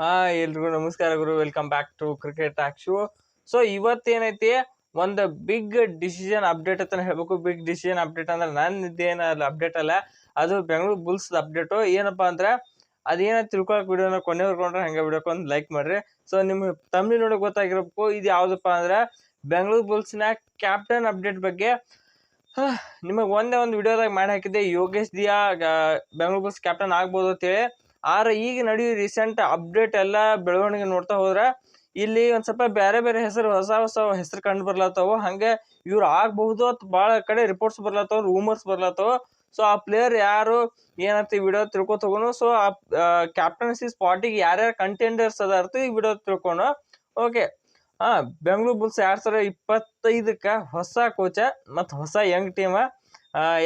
ಹಾ, ಎಲ್ರಿಗೂ ನಮಸ್ಕಾರ ಗುರು. Welcome back to cricket show so ಇವತ್ತೇನೈತಿ? ಒಂದು ಬಿಗ್ ಡಿಸಿಷನ್ ಅಪ್ಡೇಟ್ ಅಂತ ಹೇಳ್ಬೇಕು. ಬಿಗ್ ಡಿಸಿಷನ್ ಅಪ್ಡೇಟ್ ಅಂದ್ರೆ ನನ್ನದೇನ ಅಪ್ಡೇಟ್ ಅಲ್ಲ ಅದು ಬೆಂಗಳೂರು ಬುಲ್ಸ್ ಅಪ್ಡೇಟು ಏನಪ್ಪಾ ಅಂದ್ರೆ, ಅದೇನ ತಿಳ್ಕೊಳಕ್ ವಿಡಿಯೋನ ಕೊನೆವರ್ಕೊಂಡ್ರೆ ಹಂಗೆ ವಿಡಿಯೋಕ್ಕೆ ಒಂದು ಲೈಕ್ ಮಾಡ್ರಿ. ಸೊ ನಿಮ್ಗೆ ತಮ್ಮಿ ನೋಡಿ ಗೊತ್ತಾಗಿರಬೇಕು. ಇದು ಯಾವುದಪ್ಪ ಅಂದ್ರೆ ಬೆಂಗಳೂರು ಬುಲ್ಸ್ನ ಕ್ಯಾಪ್ಟನ್ ಅಪ್ಡೇಟ್ ಬಗ್ಗೆ. ನಿಮಗೆ ಒಂದೇ ಒಂದು ವಿಡಿಯೋದಾಗ ಮಾಡಿ ಹಾಕಿದ್ದೆ. ಯೋಗೇಶ್ ದಿಯಾ ಬೆಂಗಳೂರು ಬುಲ್ಸ್ ಕ್ಯಾಪ್ಟನ್ ಆಗ್ಬೋದು ಅಂತೇಳಿ. ಆದ್ರೆ ಈಗ ನಡೆಯೋ ರೀಸೆಂಟ್ ಅಪ್ಡೇಟ್ ಎಲ್ಲ ಬೆಳವಣಿಗೆ ನೋಡ್ತಾ ಹೋದ್ರೆ ಇಲ್ಲಿ ಒಂದು ಸ್ವಲ್ಪ ಬೇರೆ ಬೇರೆ ಹೆಸರು ಹೊಸ ಹೊಸ ಹೆಸರು ಕಂಡು ಬರ್ಲತ್ತವ. ಹಂಗೆ ಇವ್ರು ಆಗಬಹುದು ಅಂತ ಭಾಳ ಕಡೆ ರಿಪೋರ್ಟ್ಸ್ ಬರ್ಲತ್ತವ ರೂಮರ್ಸ್ ಬರ್ಲತ್ತವ. ಸೊ ಆ ಪ್ಲೇಯರ್ ಯಾರು, ಏನಂತ ಈ ವಿಡಿಯೋ ತಿಳ್ಕೊತ ಹೋಗೋಣ. ಸೊ ಆ ಕ್ಯಾಪ್ಟನ್ಸಿ ಸ್ಪಾಟಿಗೆ ಯಾರ್ಯಾರು ಕಂಟೆಂಡರ್ಸ್ ಅದಾರ್ತು ಈ ವಿಡಿಯೋ ತಿಳ್ಕೊಣ. ಓಕೆ ಹಾ ಬೆಂಗಳೂರು ಬುಲ್ಸ್ ಎರಡ್ ಸಾವಿರ ಇಪ್ಪತ್ತೈದಕ್ಕ ಹೊಸ ಕೋಚ ಮತ್ತು ಹೊಸ ಯಂಗ್ ಟೀಮ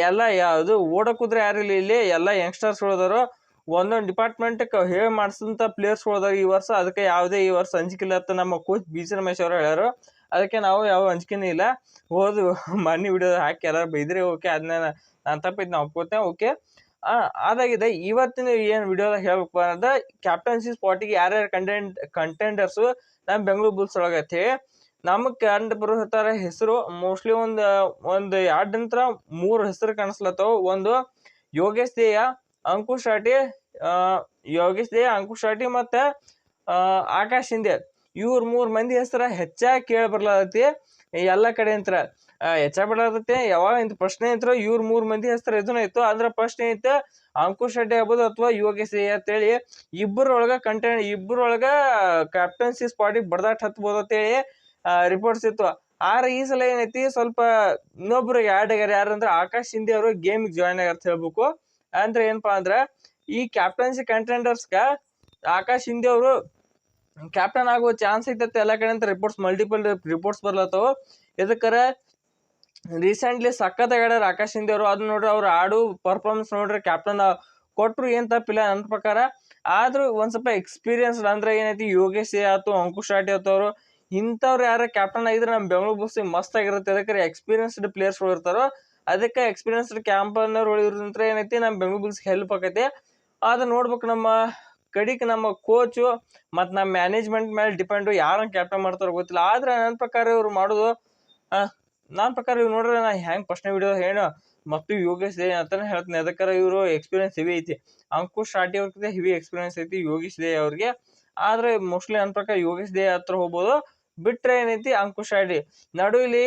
ಎಲ್ಲ ಯಾವುದು ಓಡ ಕುದ್ರೆ ಯಾರಿಲ್ಲ ಇಲ್ಲಿ. ಎಲ್ಲ ಯಂಗ್ಸ್ಟರ್ಸ್ ಉಳಿದಾರು. ಒಂದೊಂದು ಡಿಪಾರ್ಟ್ಮೆಂಟ್ ಹೇಳಿ ಮಾಡಿಸಿದಂಥ ಪ್ಲೇಯರ್ಸ್ ಹೋದಾಗ ಈ ವರ್ಷ ಅದಕ್ಕೆ ಯಾವುದೇ ಈ ವರ್ಷ ಅಂಜಿಕಿಲ್ಲ ಅಂತ ನಮ್ಮ ಕೋಚ್ ಬಿ ಸಿ ರಮೇಶ್ ಅವರು ಹೇಳ್ಯಾರು. ಅದಕ್ಕೆ ನಾವು ಯಾವ ಅಂಜಿಕೆನೇ ಇಲ್ಲ. ಹೋದ್ ಮನಿ ವಿಡಿಯೋ ಹಾಕಿ ಎಲ್ಲ ಬೈದ್ರೆ ಓಕೆ ಅದನ್ನ ನಾನು ತಪ್ಪಿದ್ದು ನಾವು ಒಪ್ಕೋತೇನೆ ಓಕೆ ಅದಾಗಿದೆ. ಇವತ್ತಿನ ಏನು ವಿಡಿಯೋದಾಗ ಹೇಳ್ಬೇಕು ಅಂದ್ರೆ ಕ್ಯಾಪ್ಟನ್ಸಿ ಸ್ಪಾಟಿಗೆ ಯಾರ್ಯಾರು ಕಂಟೆಂಟ್ ಕಂಟೆಂಡರ್ಸು ನಮ್ಮ ಬೆಂಗಳೂರು ಬುಲ್ಸ್ ಒಳಗೈತಿ ನಮಗೆ ಕಂಡು ಬರುತ್ತಾರೆ ಹೆಸರು ಮೋಸ್ಟ್ಲಿ ಒಂದು ಒಂದು ನಂತರ ಮೂರು ಹೆಸರು ಕಾಣಿಸ್ಲತ್ತವ. ಒಂದು ಯೋಗೇಶ್ ದೇಯ ಅಂಕುಶ್ ರಾಠಿ ಯೋಗೇಶ್ ದೇ ಅಂಕುಶ್ ರಾಠಿ ಮತ್ತು ಆಕಾಶ್ ಹಿಂದೆ. ಇವ್ರ ಮೂರು ಮಂದಿ ಹೆಸರು ಹೆಚ್ಚಾಗಿ ಕೇಳಿ ಬರ್ಲಾತೈತಿ. ಎಲ್ಲ ಕಡೆ ಅಂತರ ಹೆಚ್ಚಾಗಿ ಬರ್ಲಾತೈತಿ. ಯಾವಾಗ ಇಂಥ ಪ್ರಶ್ನೆ ಇತ್ತು, ಇವ್ರ ಮೂರು ಮಂದಿ ಹೆಸರು ಇದನ್ನ ಇತ್ತು. ಅಂದ್ರೆ ಪ್ರಶ್ನೆ ಇತ್ತು ಅಂಕುಶ್ ರೆಡ್ಡಿ ಆಗ್ಬೋದು ಅಥವಾ ಯೋಗೇಶ್ ದೇ ಅಂತೇಳಿ. ಇಬ್ಬರೊಳಗೆ ಕಂಟೆಂಟ್ ಇಬ್ಬರೊಳಗೆ ಕ್ಯಾಪ್ಟನ್ಸಿ ಸ್ಪಾಟಿಗೆ ಬಡದಾಟ್ ಹತ್ಬೋದು ಅಂತೇಳಿ ರಿಪೋರ್ಟ್ಸ್ ಇತ್ತು. ಆದ್ರೆ ಈ ಸಲ ಏನೈತಿ, ಸ್ವಲ್ಪ ಇನ್ನೊಬ್ರು ಆಗ್ಯಾರ ಯಾರಂದ್ರೆ ಆಕಾಶ್ ಹಿಂದೆ ಅವರು ಗೇಮಿಗೆ ಜಾಯ್ನ್ ಆಗ್ಯಾರ ಅಂತ ಹೇಳ್ಬೇಕು. ಅಂದ್ರೆ ಏನಪ್ಪಾ ಅಂದ್ರೆ ಈ ಕ್ಯಾಪ್ಟನ್ಸಿ ಕಂಟೆಂಡರ್ಸ್ಗ ಆಕಾಶ್ ಹಿಂದೆ ಅವರು ಕ್ಯಾಪ್ಟನ್ ಆಗುವ ಚಾನ್ಸ್ ಐತತ್ತೆ ಎಲ್ಲ ಕಡೆ ಅಂತ ರಿಪೋರ್ಟ್ಸ್ ಮಲ್ಟಿಪಲ್ ರಿಪೋರ್ಟ್ಸ್ ಬರ್ಲತ್ತವ. ಇದಕ್ಕರ ರೀಸೆಂಟ್ಲಿ ಸಖತ್ ಆಗ್ಯಾರ ಆಕಾಶ್ ಹಿಂದೆ ಅವರು. ಅದನ್ನ ನೋಡ್ರಿ ಅವ್ರು ಆಡು ಪರ್ಫಾರ್ಮೆನ್ಸ್ ನೋಡ್ರಿ ಕ್ಯಾಪ್ಟನ್ ಕೊಟ್ರು ಏನ್ ತಪ್ಪಿಲ್ಲ ನನ್ನ ಪ್ರಕಾರ. ಆದ್ರೂ ಒಂದ್ ಸ್ವಲ್ಪ ಎಕ್ಸ್ಪೀರಿಯನ್ಸ್ ಅಂದ್ರೆ ಏನೈತಿ, ಯೋಗೇಶ್ ಆಯ್ತು, ಅಂಕುಶ್ ರಾಟಿ ಆತವ್ರು ಇಂಥವ್ರು ಯಾರ ಕ್ಯಾಪ್ಟನ್ ಆಗಿದ್ರೆ ನಮ್ಮ ಬೆಂಗಳೂರು ಬುಲ್ಸ್ ಮಸ್ತ್ ಆಗಿರುತ್ತೆ. ಅದಕ್ಕೆ ಎಕ್ಸ್ಪೀರಿಯನ್ಸ್ಡ್ ಪ್ಲೇಯರ್ಸ್ ಇರ್ತಾರೋ ಅದಕ್ಕೆ ಎಕ್ಸ್ಪೀರಿಯನ್ಸ್ಡ್ ಕ್ಯಾಂಪನ್ನರ್ ಇರೋದ್ರಿಂದ ಏನೈತಿ ನಮ್ಮ ಬೆಂಗಳೂರು ಬುಲ್ಸ್ ಹೆಲ್ಪ್ ಆಕೈತಿ. ಆದ್ರೆ ನೋಡ್ಬೇಕು ನಮ್ಮ ಕಡಿಕ್ ನಮ್ಮ ಕೋಚು ಮತ್ತು ನಮ್ಮ ಮ್ಯಾನೇಜ್ಮೆಂಟ್ ಮೇಲೆ ಡಿಪೆಂಡು ಯಾರನ್ನ ಕ್ಯಾಪ್ಟನ್ ಮಾಡ್ತಾರೋ ಗೊತ್ತಿಲ್ಲ. ಆದ್ರೆ ನನ್ನ ಪ್ರಕಾರ ಇವ್ರು ಮಾಡೋದು ನನ್ನ ಪ್ರಕಾರ ಇವ್ರು ನೋಡ್ರೆ ನಾನು ಹೆಂಗೆ ಪ್ರಶ್ನೆ ವಿಡಿಯೋ ಹೇಳೋ ಮತ್ತು ಯೋಗೇಶ್ ದೇ ಅಂತಾನೆ ಹೇಳ್ತೀನಿ. ಅದಕ್ಕಾರ ಇವರು ಎಕ್ಸ್ಪೀರಿಯನ್ಸ್ ಹೆವಿ ಐತಿ. ಅಂಕುಶ್ ಶಾಟಿ ಅವ್ರಿಗೆ ಹೆವಿ ಎಕ್ಸ್ಪೀರಿಯನ್ಸ್ ಐತಿ ಯೋಗೇಶ್ ದೇ ಅವ್ರಿಗೆ. ಆದ್ರೆ ಮೋಸ್ಟ್ಲಿ ನನ್ನ ಪ್ರಕಾರ ಯೋಗೇಶ್ ದೇ ಹತ್ರ ಹೋಗ್ಬೋದು. ಬಿಟ್ರೆ ಏನೈತಿ ಅಂಕುಶ್ ಶಾಟಿ ನಡುವಿಲಿ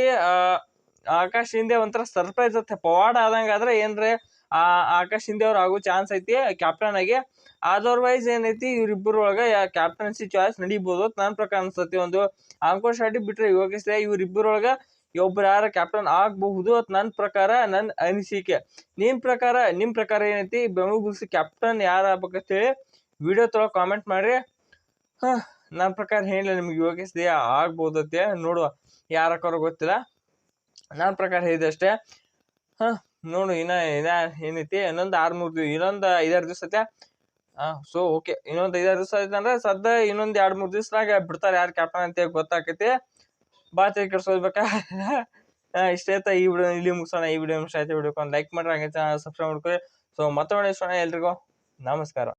ಆಕಾಶ್ ಹಿಂದೆ ಒಂಥರ ಸರ್ಪ್ರೈಸ್ ಐತೆ ಪವಾಡ ಆದಂಗಾದ್ರೆ ಆದ್ರೆ ಏನ್ರೆ, ಆ ಆಕಾಶ್ ಹಿಂದೆ ಅವ್ರು ಆಗೋ ಚಾನ್ಸ್ ಐತಿ ಕ್ಯಾಪ್ಟನ್ ಆಗಿ. ಅದರ್ವೈಸ್ ಏನೈತಿ ಇವ್ರಿಬ್ಬರ ಒಳಗ ಕ್ಯಾಪ್ಟನ್ಸಿ ಚಾಯ್ಸ್ ನಡಿಬೋದು. ನನ್ನ ಪ್ರಕಾರ ಅನ್ಸತಿ ಒಂದು ಅಂಕುಶ್ ಶೆಟ್ಟಿ ಬಿಟ್ರೆ ಯೋಗೇಶ್ ದೇ ಇವ್ರಿಬ್ಬರೊಳಗ ಒಬ್ರು ಯಾರ ಕ್ಯಾಪ್ಟನ್ ಆಗಬಹುದು. ಅಂತ ನನ್ನ ಪ್ರಕಾರ ನನ್ನ ಅನಿಸಿಕೆ. ನಿಮ್ಮ ಪ್ರಕಾರ ನಿಮ್ಮ ಪ್ರಕಾರ ಏನೈತಿ, ಬೆಂಗಳೂರು ಬುಲ್ಸ್ ಕ್ಯಾಪ್ಟನ್ ಯಾರು ಆಗ್ಬೇಕಂತೇಳಿ ವಿಡಿಯೋ ತೊಳಗೆ ಕಾಮೆಂಟ್ ಮಾಡ್ರಿ. ಹಾ ನನ್ನ ಪ್ರಕಾರ ಹೇಳಿಲ್ಲ ನಿಮ್ಗೆ ಯೋಗೇಶ್ ದೇ ಆಗ್ಬೋದು ಅಂತ ನೋಡುವ ಯಾರಕ್ಕಾರ ಗೊತ್ತಿಲ್ಲ. ನನ್ನ ಪ್ರಕಾರ ಹೇಳಿದಷ್ಟೇ ಹಾಂ, ನೋಡು, ಇನ್ನ ಇನ್ನ ಏನೈತಿ? ಇನ್ನೊಂದು ಆರ್ಮೂರು ಮೂರು ಇನ್ನೊಂದು ಐದಾರು ದಿವಸ ಐತೆ. ಹಾಂ ಸೊ ಓಕೆ ಇನ್ನೊಂದು ಐದಾರು ದಿವಸ ಅಂದ್ರೆ ಸದ್ಯ ಇನ್ನೊಂದು ಎರಡು ಮೂರು ದಿವಸದಾಗ ಬಿಡ್ತಾರೆ ಯಾರು ಕ್ಯಾಪ್ಟನ್ ಅಂತ ಗೊತ್ತಾಕೈತಿ. ತಲೆ ಕೆಡ್ಸೋದ್ಬೇಕಾ ಇಷ್ಟೇ ಆಯ್ತಾ ಈ ವಿಡಿಯೋ ಇಲ್ಲಿ ಮುಗಿಸೋಣ, ಈ ವಿಡಿಯೋ ಇಷ್ಟ ಆಯ್ತು ವಿಡಿಯೋ ಒಂದು ಲೈಕ್ ಮಾಡ್ರಿ, ಹಂಗೆ ಸಬ್ಸ್ಕ್ರೈಬ್ ಮಾಡ್ಕೊಳ್ಳಿ. ಸೊ ಮತ್ತೊಮ್ಮೆ ಎಲ್ರಿಗೂ. ನಮಸ್ಕಾರ.